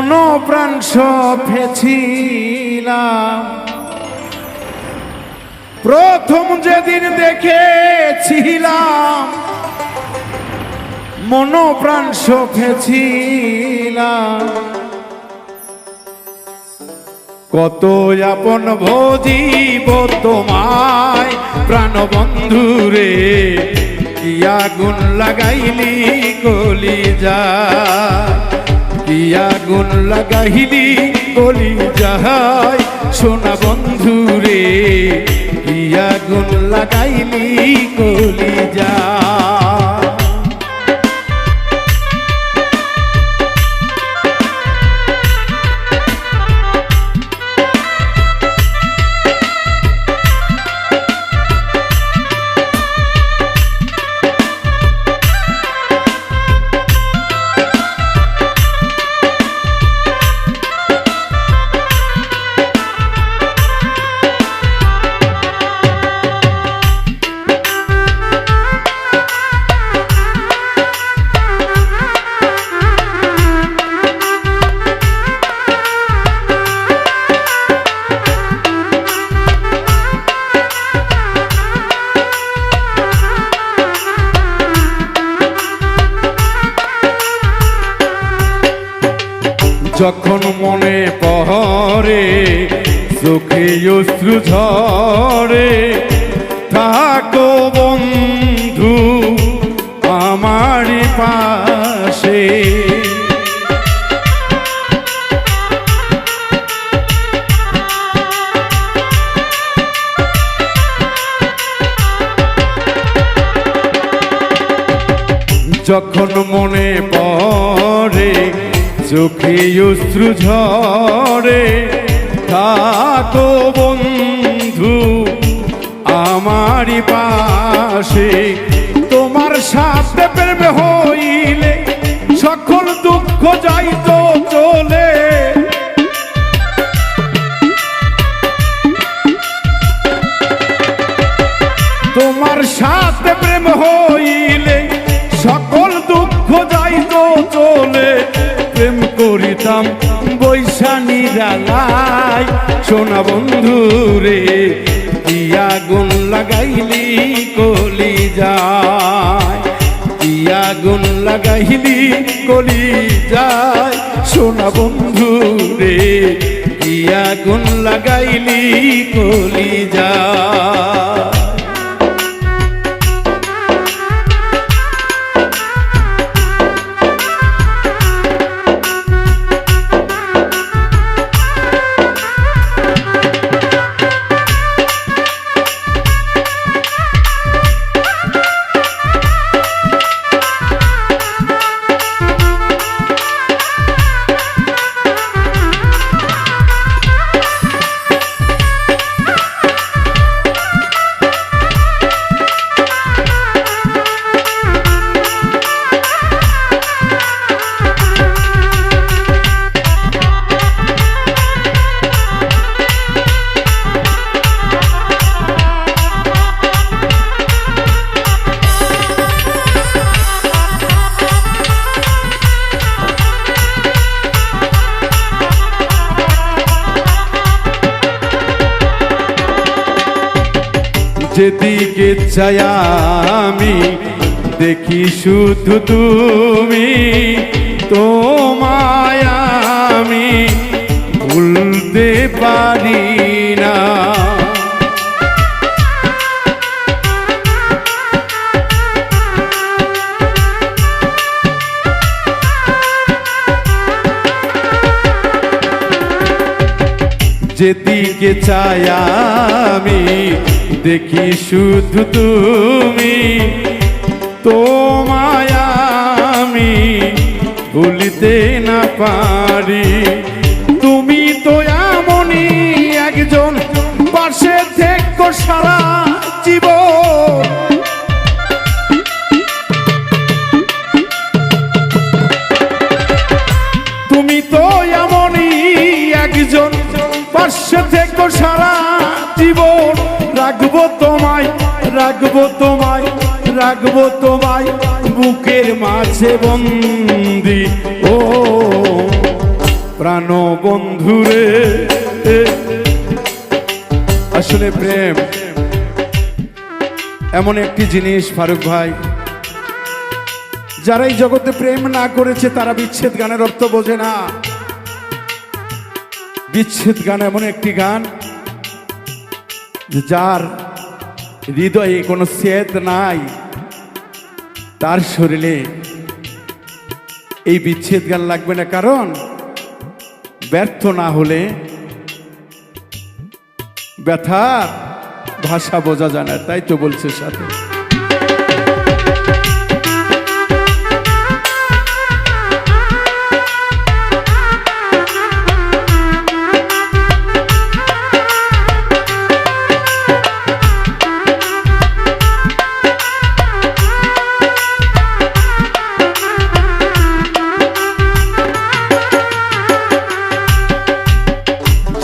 মন প্রাণ ফেছিলাম প্রথম যেদিন দেখেছিলাম, মন প্রাণ ফেছিলাম কত আপন ভোজিব তোমায়, প্রাণ বন্ধুরে কি আগুন লাগাইলি কলি যা আগুন লাগাইলি কলি যাহাই। সোনা বন্ধুরে কি আগুন লাগাইলি কলি মনে পহরে চোখে অশ্রু ঝরে। থাকো বন্ধু আমার পাশে। যখন মনে পড়ে চোখে অশ্রু ঝরে থাকো বন্ধু, আমারই পাশে। তোমার সাথে প্রেম হইলে সকল দুঃখ যাইতো চলে। তোমার সাথে প্রেম হইলে সকল দুঃখ যাইতো প্রেম করিতাম বৈশানী রালাই সোনা বন্ধু রে আগুন লাগাইলি কলি যায় কি আগুন লাগাইলি কলি যায় সোনা বন্ধু রে কি আগুন লাগাইলি কলি যায় যেদিকে চাই আমি দেখি শুধু তুমি তোমায় আমি ভুলতে পারি না। যেদিকে চাই আমি দেখি শুধু তুমি, তোমায় আমি ভুলিতে না পারি। তুমি তো এমনই একজন পাশে থেকো সারা জীবন। তুমি তো এমনই একজন পাশে থেকো সারা রাখব তোমায় রাখব তোমায় রাখব তোমায় বুকের মাঝে বন্দি। ও প্রাণ বন্ধুরে আসলে প্রেম এমন একটি জিনিস, ফারুক ভাই যারা এই জগতে প্রেম না করেছে তারা বিচ্ছেদ গানের অর্থ বোঝে না। বিচ্ছেদ গান এমন একটি গান যার হৃদয়ে কোনো সেদ নাই, তার শরীরে এই বিচ্ছেদ জ্ঞান লাগবে না। কারণ ব্যর্থ না হলে ব্যথার ভাষা বোঝা যায় না, তাই তো বলছে সাথে।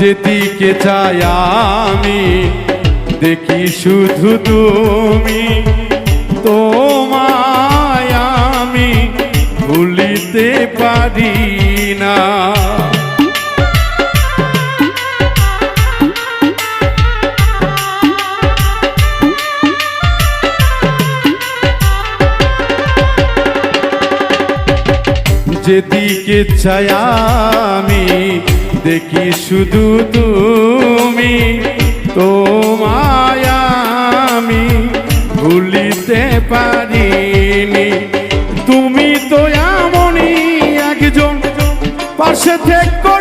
যেদিকে চাই আমি দেখি শুধু তুমি। তোমায় আমি ভুলিতে পারি না। যেদিকে চাই আমি দেখি শুধু তুমি তোমায় আমি ভুলিতে পারিনি। তুমি তো এমনই একজন পাশে থেকে